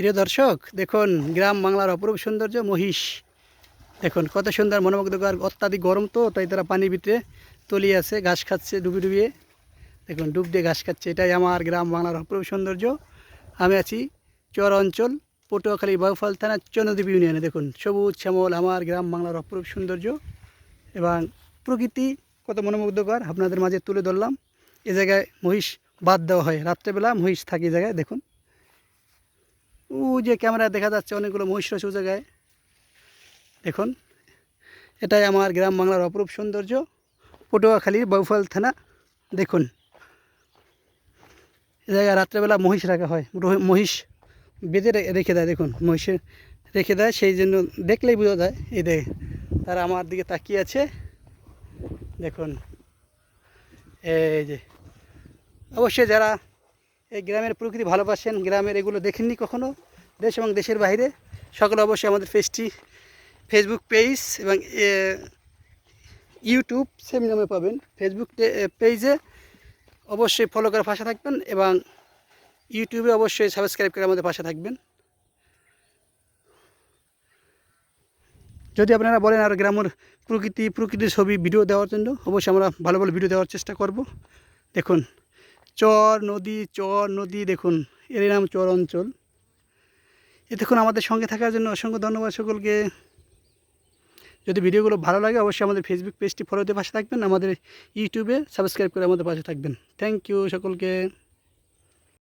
প্রিয় দর্শক, দেখুন, গ্রাম বাংলার অপরূপ সৌন্দর্য মহিষ। দেখুন, কত সুন্দর মনোমুগ্ধকর, অত্যাধিক গরম তো, তাই তারা পানির ভিতরে তলিয়ে আছে, ঘাস খাচ্ছে, ডুবি ডুবিয়ে। দেখুন, ডুব দিয়ে ঘাস খাচ্ছে, এটাই আমার গ্রাম বাংলার অপরূপ সৌন্দর্য। আমি আছি চর অঞ্চল, পটুয়াখালী বাউফল থানা, চন্দ্রদ্বীপ ইউনিয়নে। দেখুন, সবুজ শ্যামল, আমার গ্রাম বাংলার অপরূপ সৌন্দর্য। এবং প্রকৃতি কত মনোমুগ্ধকর, আপনাদের মাঝে তুলে ধরলাম। এ জায়গায় মহিষ বাদ দেওয়া হয়, রাত্রেবেলা মহিষ থাকে জায়গায়, দেখুন। ও যে ক্যামেরায় দেখা যাচ্ছে অনেকগুলো মহিষ রয়েছে ও জায়গায়। দেখুন, এটাই আমার গ্রাম বাংলার অপরূপ সৌন্দর্য। পটুয়াখালীর বাউফল থানা, দেখুন। এ জায়গায় রাত্রেবেলা মহিষ রাখা হয় মহিষ বেঁধে রেখে দেয়, দেখুন। মহিষে রেখে দেয়, সেই জন্য দেখলেই বোঝা যায়, এই দেখে তারা আমার দিকে তাকিয়ে আছে। দেখুন, এই যে, অবশ্যই যারা এই গ্রামের প্রকৃতি ভালোবাসেন, গ্রামের এগুলো দেখেননি কখনো? দেশ এবং দেশের বাইরে। সকলে অবশ্যই আমাদের পেজটি ফেসবুক পেজ এবং ইউটিউব সেম নামে পাবেন। ফেসবুক পেজে অবশ্যই ফলো করার পাশে থাকবেন এবং ইউটিউবে অবশ্যই সাবস্ক্রাইব করে আমাদের পাশে থাকবেন। যদি আপনারা বলেন আর গ্রামের প্রকৃতি, প্রকৃতির ছবি ভিডিও দেওয়ার জন্য, অবশ্যই আমরা ভালো ভালো ভিডিও দেওয়ার চেষ্টা করব। দেখুন চর নদী চর নদী, দেখুন এর নাম চর অঞ্চল। এতক্ষণ আমাদের সঙ্গে থাকার জন্য অসংখ্য ধন্যবাদ সকলকে। যদি ভিডিওগুলো ভালো লাগে, অবশ্যই আমাদের ফেসবুক পেজটি ফলোতে পাশে থাকবেন, আমাদের ইউটিউবে সাবস্ক্রাইব করে আমাদের পাশে থাকবেন। থ্যাংক ইউ সকলকে।